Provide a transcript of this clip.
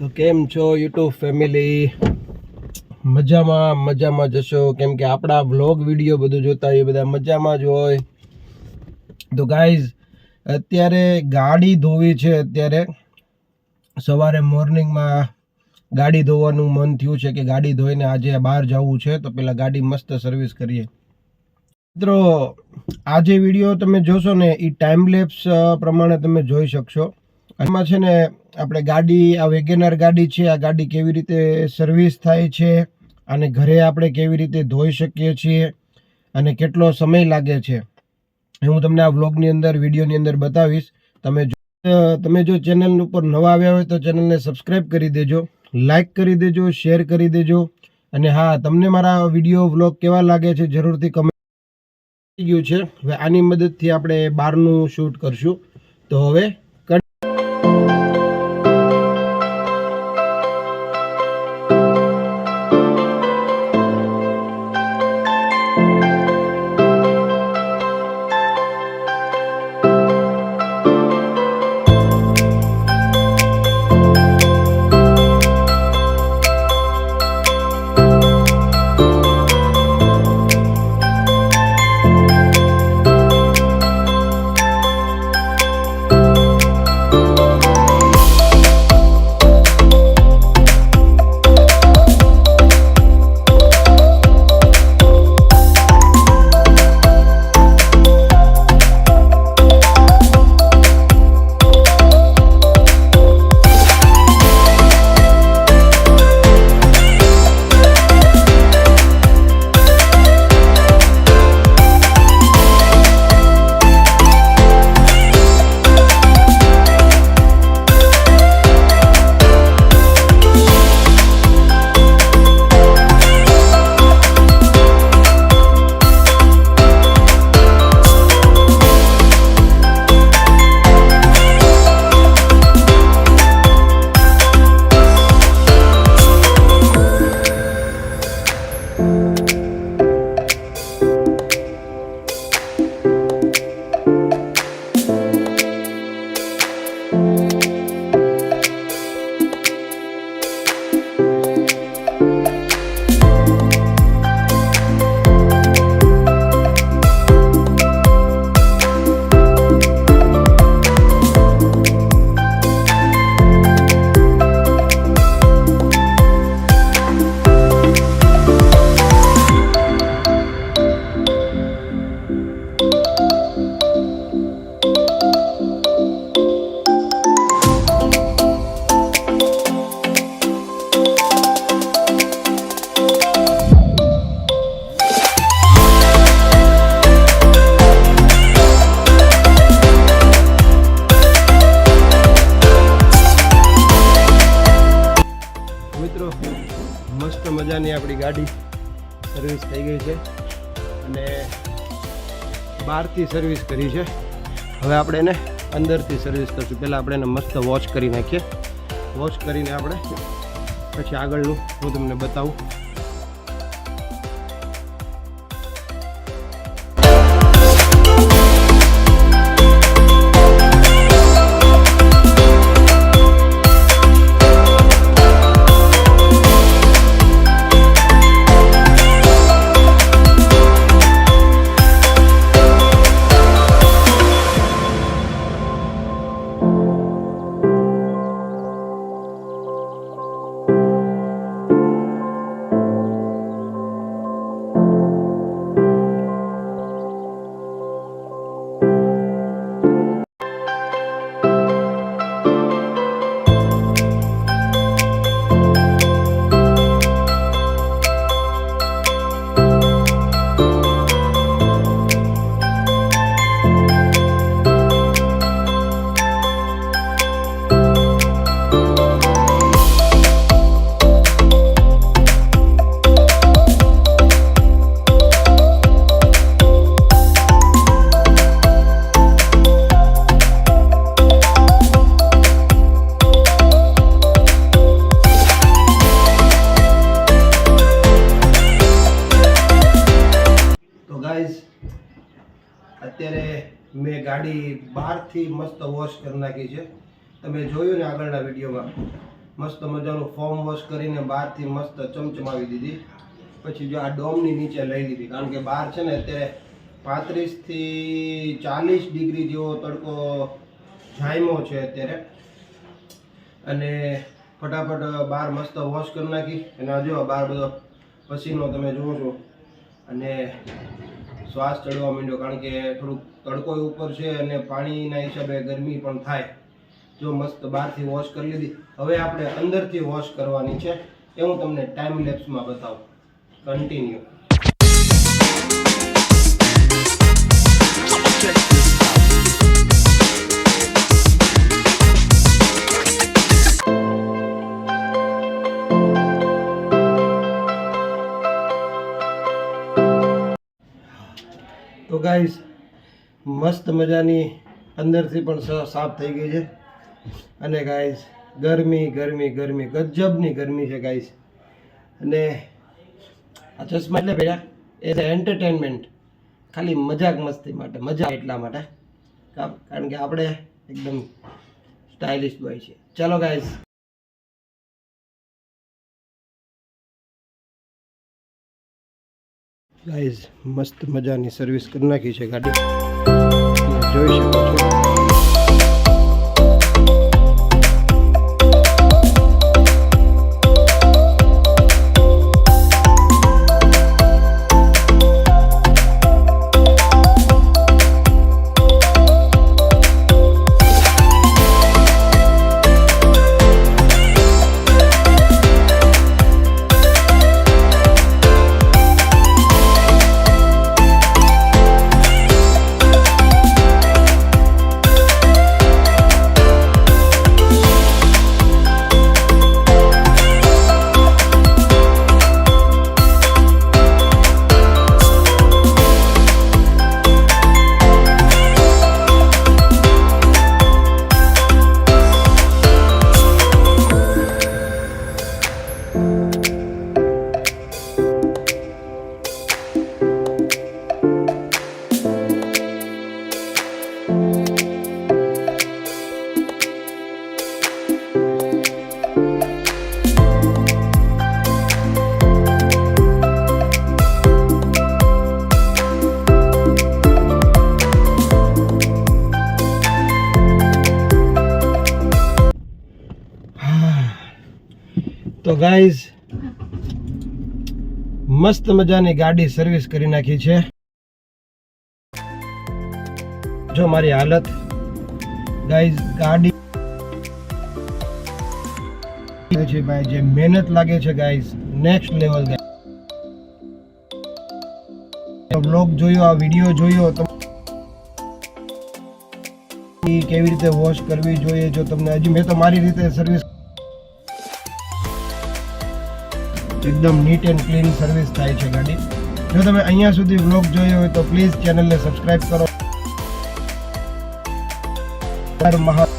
તો કેમ છો યુટ્યુબ ફેમિલી? મજામાં મજામાં જશો કેમ કે આપણા વ્લોગ, વીડિયો બધું જોતા એ બધા મજામાં જ હોય. તો ગાઈઝ અત્યારે ગાડી ધોવી છે અત્યારે. સવારે મોર્નિંગમાં ગાડી ધોવાનું મન થયું છે કે ગાડી ધોઈને આજે બહાર જવું છે, તો પેલા ગાડી મસ્ત સર્વિસ કરીએ. મિત્રો આ જે વીડિયો તમે જોશો ને, એ ટાઈમ લેપ્સ પ્રમાણે તમે જોઈ શકશો. એમાં છે ને આપણે ગાડી, આ વેગેનર ગાડી છે, આ ગાડી કેવી રીતે સર્વિસ થાય છે અને ઘરે આપણે કેવી રીતે ધોઈ શકીએ છીએ અને કેટલો સમય લાગે છે. એ હું તમને આ વ્લોગની અંદર, વિડીયોની અંદર બતાવીશ. તમે જો તમે જો ચેનલ ઉપર નવા આવ્યા હોય તો ચેનલને સબસ્ક્રાઈબ કરી દેજો લાઈક કરી દેજો શેર કરી દેજો અને હા, તમને મારા વીડિયો, વ્લોગ કેવા લાગે છે જરૂરથી કમેન્ટ ગયું છે. હવે આની મદદથી આપણે બહારનું શૂટ કરશું. તો હવે મજાની આપણી ગાડી સર્વિસ થઈ ગઈ છે. અને બહારથી સર્વિસ કરી છે. હવે આપણે એને અંદરથી સર્વિસ કરશું. પહેલાં આપણે એને મસ્ત વોશ કરી નાખીએ. વોશ કરીને આપણે પછી આગળનું હું તમને બતાવું. ગાઈઝ અત્યારે મેં ગાડી બહારથી મસ્ત વોશ કરી નાખી છે. તમે જોયું ને આગળના વિડીયોમાં? મસ્ત મજાનું ફોર્મ વોશ કરીને બહારથી મસ્ત ચમચમાવી દીધી. પછી જો આ ડોમની નીચે લઈ લીધી, કારણ કે બહાર છે ને અત્યારે પાંત્રીસથી ચાલીસ ડિગ્રી જેવો તડકો જાયમો છે અત્યારે. અને ફટાફટ બહાર મસ્ત વોશ કરી નાખી. અને આ જો બહાર બધો પસીનો તમે જુઓ છો. શ્વાસ ચડવા માંડ્યો કારણ કે થોડુંક તડકો ઉપર છે અને પાણીના હિસાબે ગરમી પણ થાય. જો મસ્ત બહારથી વોશ કરી લીધી. હવે આપણે અંદરથી વોશ કરવાની છે. એ હું તમને ટાઈમ લેપ્સમાં બતાવું. કન્ટિન્યુ તો ગાઈસ મસ્ત મજાની અંદરથી પણ સાફ થઈ ગઈ છે. અને ગાઈસ ગરમી ગરમી ગરમી, ગજબની ગરમી છે ગાઈસ અને આ ચશ્મા એટલે ભેડા એઝ એન્ટરટેનમેન્ટ ખાલી મજાક મસ્તી માટે, મજા એટલા માટે. કારણ કે આપણે એકદમ સ્ટાઇલિશ બોય છે ચાલો ગાઈસ ગાઈઝ મસ્ત મજાની સર્વિસ કરી નાખી છે ગાડી. જોઈ શકો તો ગાઈઝ મસ્ત મજાની ગાડી સર્વિસ કરી નાખી છે. જો મારી હાલત ગાઈઝ ગાડી છે ભાઈ, જે મહેનત લાગે છે ગાઈઝ નેક્સ્ટ લેવલ બ્લોગ જોયો, આ વીડિયો જોયો, તો કેવી રીતે વોશ કરવી જોઈએ, જો તમને હજી મેં તો મારી રીતે સર્વિસ એકદમ નીટ એન્ડ ક્લીન સર્વિસ થાય છે ગાડી. જો તમે અહીંયા સુધી વ્લોગ જોયો હોય તો પ્લીઝ ચેનલને સબસ્ક્રાઇબ કરો. મહા